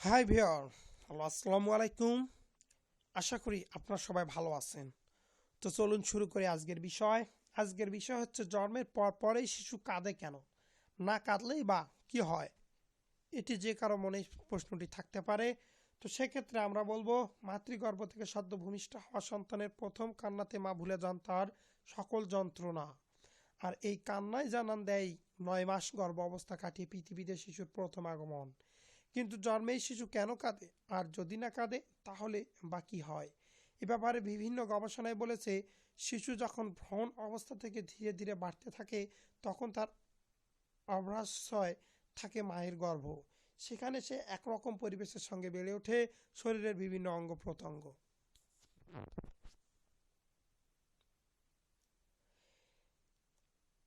High viewer hello আসসালামু আলাইকুম আশা করি আপনারা সবাই ভালো আছেন। তো চলুন শুরু করি আজকের বিষয়। আজকের বিষয় হচ্ছে, জন্মের পর পরেই শিশু কাঁদে কেন? না কাঁদলেই বা কি হয়? এটি যে কারও মনে প্রশ্নটি থাকতে পারে। তো সেক্ষেত্রে আমরা বলব, মাতৃগর্ভ থেকে সদ্য ভূমিষ্ঠ হওয়া সন্তানের প্রথম কান্নাতে মা ভুলে যান তার সকল যন্ত্রণা। আর এই কান্নায় জানান দেয়, নয় মাস গর্ভ অবস্থা কাটিয়ে পৃথিবীতে শিশুর প্রথম আগমন। কিন্তু জন্মেই শিশু কেন কাঁদে? আর যদি না কাঁদে, তাহলে বা কী হয়? এ ব্যাপারে বিভিন্ন গবেষণায় বলেছে, শিশু যখন ভ্রণ অবস্থা থেকে ধীরে ধীরে বাড়তে থাকে, তখন তার অভ্রাশয় থাকে মায়ের গর্ভ। সেখানে সে একরকম পরিবেশের সঙ্গে বেড়ে ওঠে শরীরের বিভিন্ন অঙ্গ প্রত্যঙ্গ।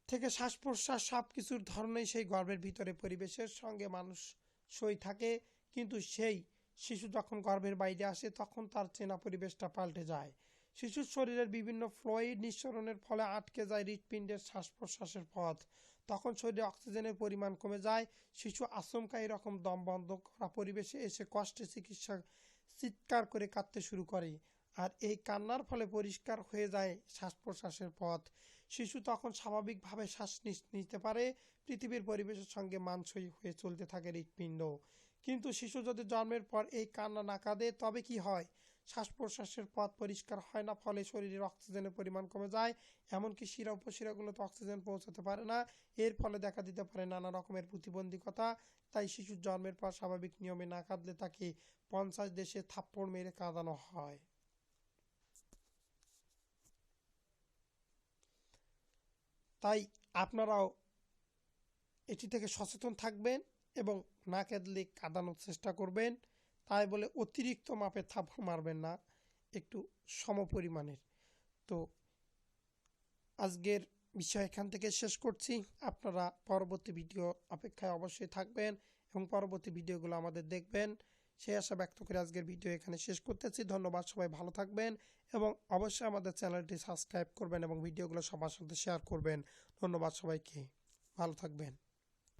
থেকে শ্বাস প্রশ্বাস সব কিছুর ধরনেই সেই গর্ভের ভিতরে পরিবেশের সঙ্গে মানুষ সই থাকে, কিন্তু সেই শিশু যখন গর্ভের বাইরে আসে, তখন তার চেনা পরিবেশটা পাল্টে যায়। শিশুর শরীরের বিভিন্ন ফ্লুইড নিঃসরণের ফলে আটকে যায় হৃৎপিণ্ডের শ্বাস প্রশ্বাসের পথ। তখন শরীরে অক্সিজেনের পরিমাণ কমে যায়, শিশু আচমকা এরকম দম বন্ধ করা পরিবেশে এসে কষ্টে চিকিৎসা, চিৎকার করে কাঁদতে শুরু করে। আর এই কান্নার ফলে পরিষ্কার হয়ে যায় শ্বাস প্রশ্বাসের পথ। শিশু তখন স্বাভাবিকভাবে শ্বাস নিতে পারে, পৃথিবীর পরিবেশের সঙ্গে মানসই হয়ে চলতে থাকে হৃৎপিণ্ড। কিন্তু শিশু যদি জন্মের পর এই কান্না না কাঁদে, তবে কি হয়? শ্বাস প্রশ্বাসের পথ পরিষ্কার হয় না, ফলে শরীরের অক্সিজেনের পরিমাণ কমে যায়, এমনকি শিরা উপশিরাগুলোতে অক্সিজেন পৌঁছাতে পারে না। এর ফলে দেখা দিতে পারে নানা রকমের প্রতিবন্ধকতা, তাই শিশুর জন্মের পর স্বাভাবিক নিয়মে না কাঁদলে তাকে পঞ্চাশ দেশে থাপ্পড় মেরে কাঁদানো হয়। তাই আপনারাও এটি থেকে সচেতন থাকবেন এবং না কাঁদলে কাঁদানোর চেষ্টা করবেন। তাই বলে অতিরিক্ত মাপে থাপ্পড় মারবেন না, একটু সমপরিমাণের। তো আজকের বিষয় এখান থেকে শেষ করছি। আপনারা পরবর্তী ভিডিও অপেক্ষায় অবশ্যই থাকবেন এবং পরবর্তী ভিডিওগুলো আমাদের দেখবেন। সেই আশা ব্যক্ত করে আজকের ভিডিও এখানে শেষ করতেছি। ধন্যবাদ, সবাই ভালো থাকবেন এবং অবশ্যই আমাদের চ্যানেলটি সাবস্ক্রাইব করবেন এবং ভিডিওগুলো সবার সাথে শেয়ার করবেন। ধন্যবাদ সবাইকে, ভালো থাকবেন।